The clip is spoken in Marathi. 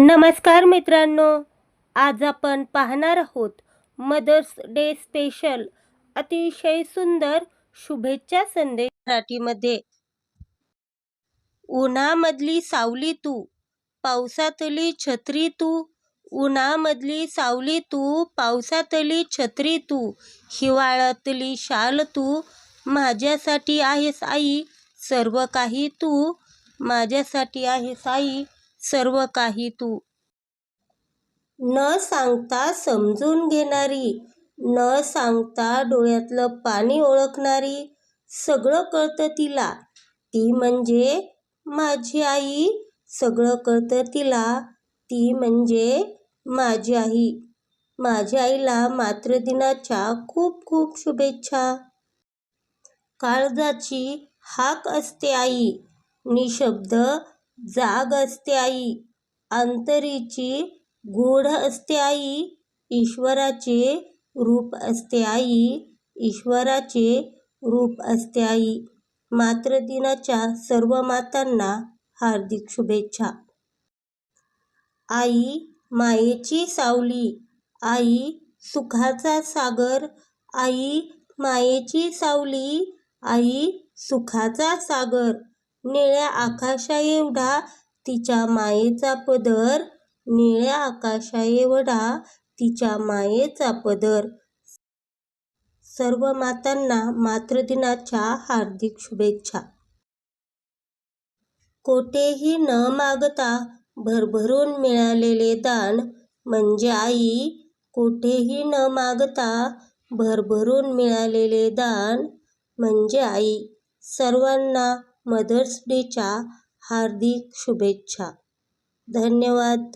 नमस्कार मित्रांनो आज आपण पाहणार आहोत मदर्स डे स्पेशल अतिशय सुंदर शुभेच्छा संदेश मराठीमध्ये. उन्हामधली सावली तू पावसातली छत्री तू उन्हामधली सावली तू पावसातली छत्री तू हिवाळ्यातली शाल तू माझ्यासाठी आहेस आई सर्व काही तू माझ्यासाठी आहेस आई सर्व काही तू. न सांगता समजून घेणारी न सांगता डोळ्यातलं पाणी ओळखणारी सगळं कळतं तिला. ती म्हणजे माझी आई. सगळं कळतं तिला. ती म्हणजे माझी आई. माझ्या आईला मातृदिनाच्या खूप खूप शुभेच्छा. काळजाची हाक असते आई. निशब्द जाग असते आई. अंतरीची गूढ असते आई. ईश्वराचे रूप असते आई. ईश्वराचे रूप असते आई. मातृदिनाच्या सर्व मातांना हार्दिक शुभेच्छा. आई मायेची सावली. आई सुखाचा सागर. आई मायेची सावली. आई सुखाचा सागर. निळ्या आकाशाएवढा तिच्या मायेचा पदर निळ्या आकाशाएवढा तिच्या मायेचा पदर. सर्व मातांना मातृदिनाच्या हार्दिक शुभेच्छा. कोठेही न मागता भरभरून मिळालेले दान म्हणजे आई कोठेही न मागता भरभरून मिळालेले दान म्हणजे आई. सर्वांना मदर्स डेच्या हार्दिक शुभेच्छा. धन्यवाद.